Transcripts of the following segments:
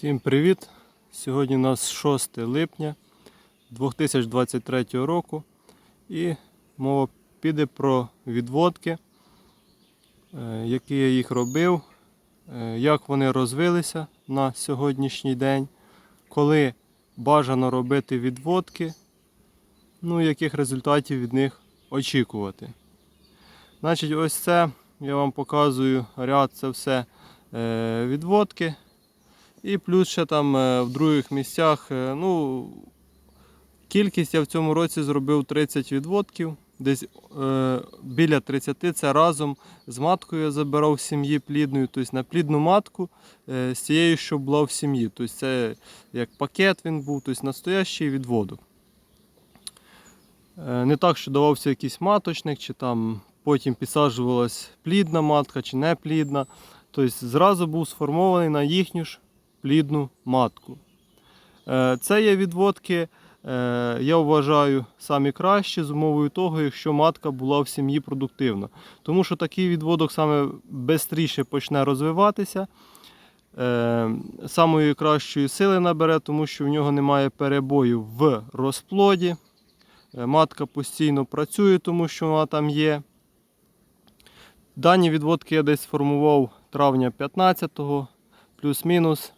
Всім привіт! Сьогодні у нас 6 липня 2023 року і мова піде про відводки, е, які я їх робив, е, як вони розвилися на сьогоднішній день, коли бажано робити відводки, ну і яких результатів від них очікувати. Значить, ось це я вам показую ряд, це все е, відводки. І плюс ще там е, в других місцях, е, ну, кількість я в цьому році зробив 30 відводків. Десь е, біля 30 це разом з маткою я забирав в сім'ї плідною, тобто на плідну матку е, з цією, що була в сім'ї. Тобто це як пакет він був, тобто настоящий відводок. Е, не так, що давався якийсь маточник, чи там потім підсаджувалась плідна матка чи не плідна. Тобто зразу був сформований на їхню ж плідну матку. Е, Це є відводки, е, я вважаю, самі кращі з умовою того, якщо матка була в сім'ї продуктивна. Тому що такий відводок саме швидше почне розвиватися, е, самої кращої сили набере, тому що в нього немає перебою в розплоді. Матка постійно працює, тому що вона там є. Дані відводки я десь сформував травня 15-го, плюс-мінус.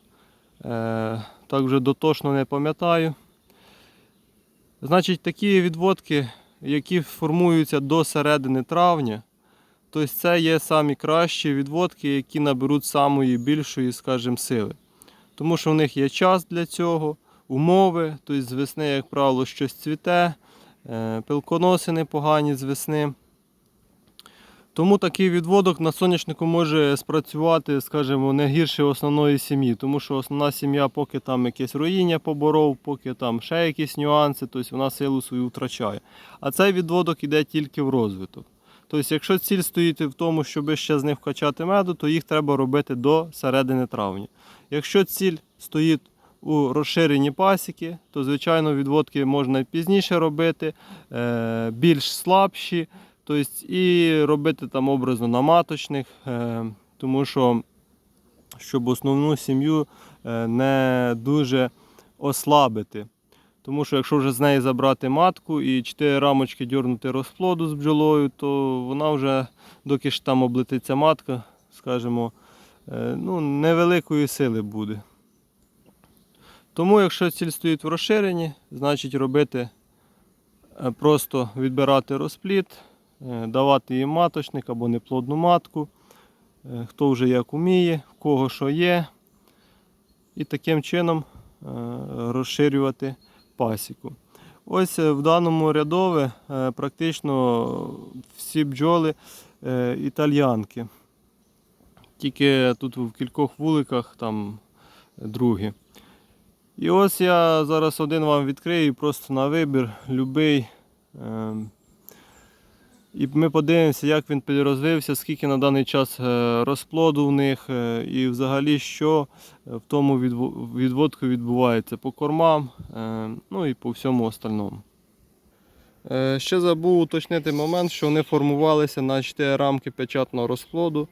Е, так вже дотошно не пам'ятаю. Значить, такі відводки, які формуються до середини травня, тобто це є самі кращі відводки, які наберуть самої більшої, скажімо, сили. Тому що в них є час для цього, умови, тобто з весни, як правило, щось цвіте, е, пилконоси непогані з весни. Тому такий відводок на соняшнику може спрацювати, скажімо, не гірше основної сім'ї, тому що основна сім'я, поки там якесь руїння поборов, поки там ще якісь нюанси, тобто вона силу свою втрачає. А цей відводок іде тільки в розвиток. Тобто, якщо ціль стоїть в тому, щоб ще з них вкачати меду, то їх треба робити до середини травня. Якщо ціль стоїть у розширенні пасіки, то звичайно відводки можна пізніше робити, е, більш слабші. Тобто і робити там образно на маточних, е, тому що щоб основну сім'ю е, не дуже ослабити. Тому що якщо вже з неї забрати матку і 4 рамочки дьорнути розплоду з бджолою, то вона вже, доки ж там облетиться матка, скажімо, е, ну, невеликої сили буде. Тому, якщо ціль стоїть в розширенні, значить робити просто відбирати розплід. Е, давати їм маточник або неплодну матку, е, хто вже як уміє, в кого що є. І таким чином е, розширювати пасіку. Ось в даному рядові практично всі бджоли італьянки. Тільки тут в кількох вуликах там другі. І ось я зараз один вам відкрию просто на вибір, любий. І ми подивимося, як він підрозвився, скільки на даний час е, розплоду в них е, і взагалі що в тому відводку відбувається по кормам, е, ну і по всьому остальному. Е, Ще забув уточнити момент, що вони формувалися на 4 рамки печатного розплоду,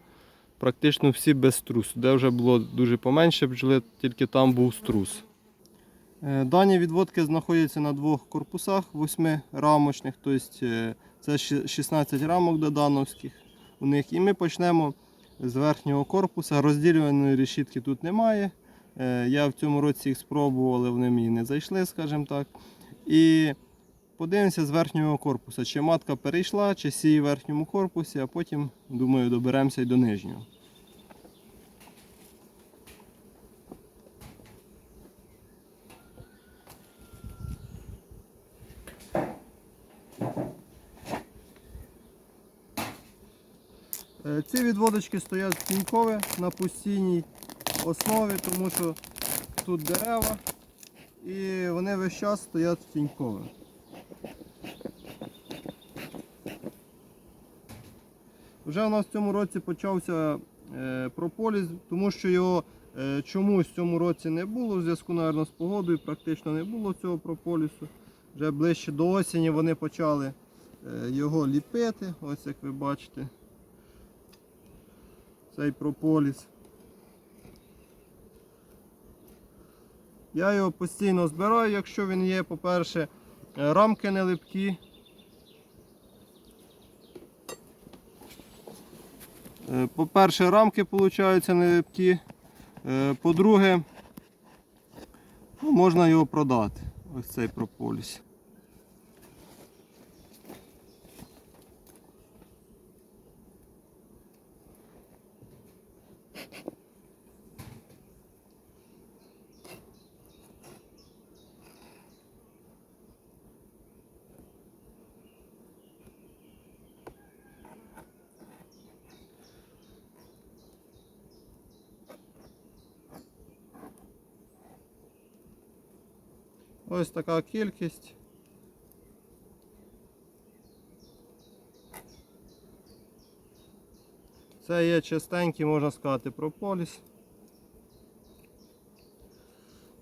практично всі без струсу. Де вже було дуже поменше бджоли, тільки там був струс. Е, Дані відводки знаходяться на двох корпусах восьмирамочних, тобто е, це 16 рамок додановських у них. І ми почнемо з верхнього корпуса. Розділюваної решітки тут немає. Е, Я в цьому році їх спробував, але вони мені не зайшли, скажімо так. І подивимося з верхнього корпуса, чи матка перейшла, чи сіє в верхньому корпусі, а потім, думаю, доберемося й до нижнього. Ці відводочки стоять тінькові на постійній основі, тому що тут дерева і вони весь час стоять тінькові. Вже у нас в цьому році почався е, прополіс, тому що його е, чомусь в цьому році не було, в зв'язку, мабуть, з погодою практично не було цього прополісу. Вже ближче до осені вони почали е, його ліпити, ось як ви бачите цей прополіс. Я його постійно збираю, якщо він є, по-перше, е, рамки не липкі. Е, По-перше, рамки получаються не липкі. Е, По-друге, ну, можна його продати. Ось цей прополіс. Ось така кількість. Це є чистенький, можна сказати, прополіс.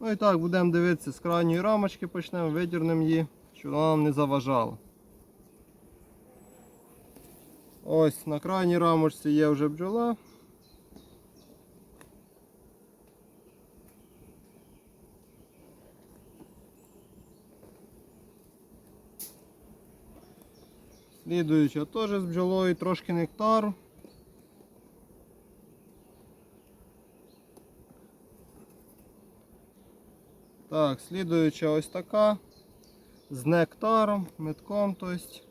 Ну і так, будемо дивитися з крайньої рамочки, почнемо, видірнемо її, щоб вона нам не заважала. Ось на крайній рамочці є вже бджола. Слідуюча теж з бджолою, трошки нектару. Так, слідуюча ось така. З нектаром, метком, то есть.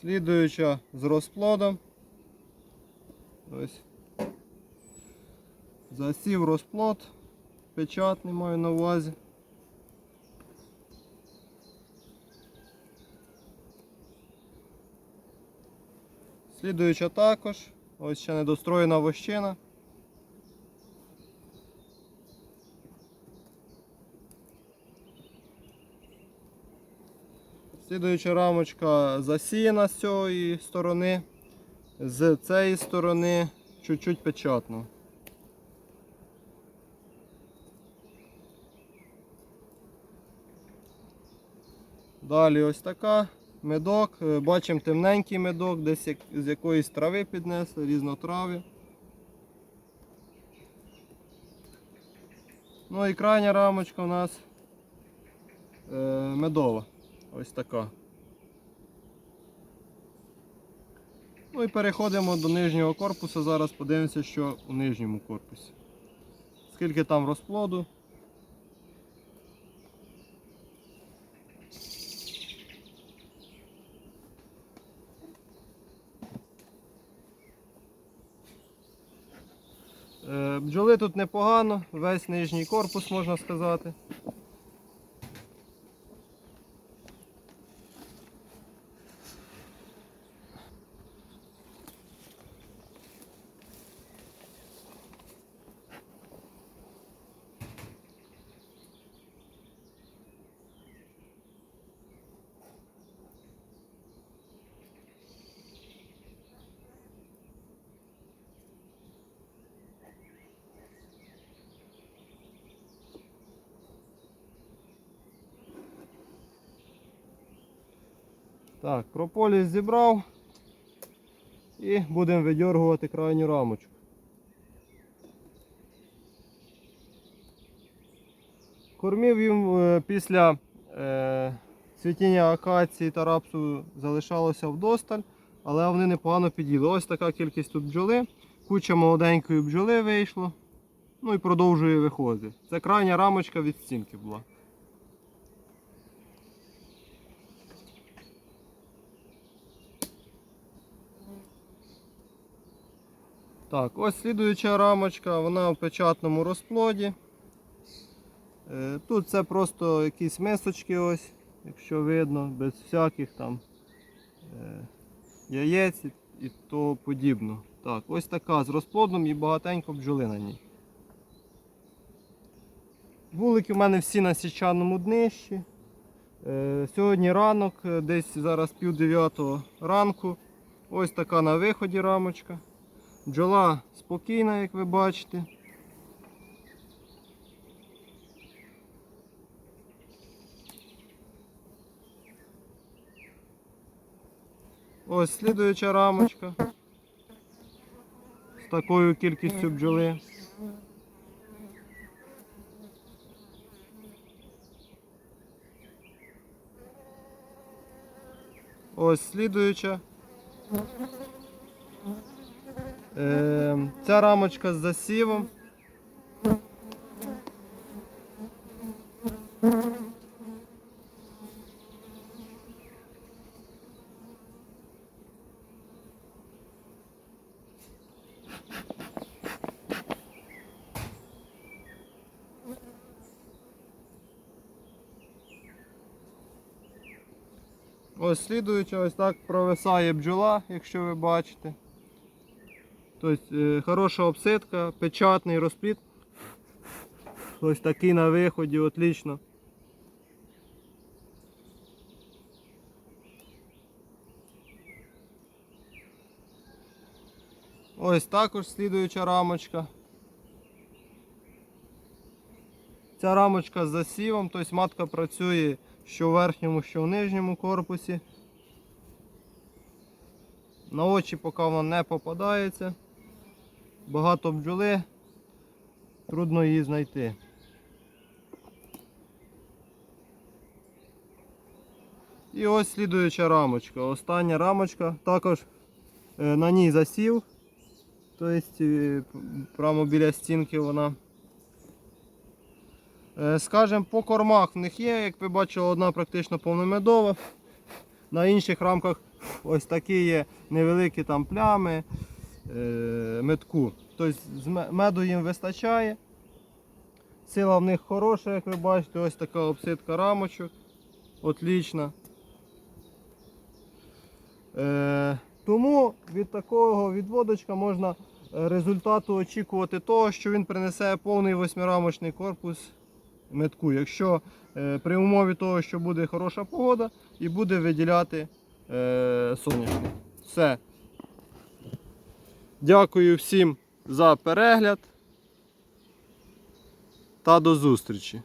Слідуюча з розплодом. Ось. Засів розплод. Печатний маю на увазі. Слідуюча також. Ось ще недостроєна вощина. Слідуюча рамочка засіяна з цієї сторони, з цієї сторони чуть-чуть печатно. Далі ось така медок. Е, Бачимо темненький медок, десь з якоїсь трави піднесли, різнотрави. Ну і крайня рамочка у нас е, медова. Ось така. Ну і переходимо до нижнього корпусу. Зараз подивимося, що у нижньому корпусі. Скільки там розплоду. Бджоли тут непогано, весь нижній корпус можна сказати. Так, прополіс зібрав і будемо видергувати крайню рамочку. Кормів їм е, після е, цвітіння акації та рапсу залишалося вдосталь, але вони непогано під'їли. Ось така кількість тут бджоли. Куча молоденької бджоли вийшло. Ну і продовжує виходити. Це крайня рамочка від стінки була. Так, ось слідуюча рамочка, вона в печатному розплоді. Е, Тут це просто якісь мисочки, ось, якщо видно, без всяких там е, яєць і- того подібно. Так, ось така з розплодом і багатенько бджоли на ній. Вулики в мене всі на січаному днищі. Е, Сьогодні ранок, десь зараз пів дев'ятого ранку. Ось така на виході рамочка. Бджола спокійна, як ви бачите. Ось слідуюча рамочка. з такою кількістю бджоли. Ось слідуюча. Е, ця рамочка з засівом. Ось слідуюча, ось так провисає бджола, якщо ви бачите. Тобто е, хороша обсидка, печатний розпліт. Ось такий на виході, отлично. Ось також слідуюча рамочка. Ця рамочка з засівом, тобто матка працює що в верхньому, що в нижньому корпусі. На очі поки вона не попадається. Багато бджоли, трудно її знайти. І ось слідуюча рамочка. Остання рамочка, також е, на ній засів. Тобто е, прямо біля стінки вона. Е, Скажем, по кормах в них є, як ви бачили, одна практично повномедова. На інших рамках ось такі є невеликі там плями метку. Тобто меду їм вистачає. Сила в них хороша, як ви бачите, ось така обсидка рамочок. Отлічна. Е, тому від такого відводочка можна е, результату очікувати того, що він принесе повний восьмирамочний корпус метку. Якщо е, при умові того, що буде хороша погода і буде виділяти е, соняшник. Все. Дякую всім за перегляд та до зустрічі.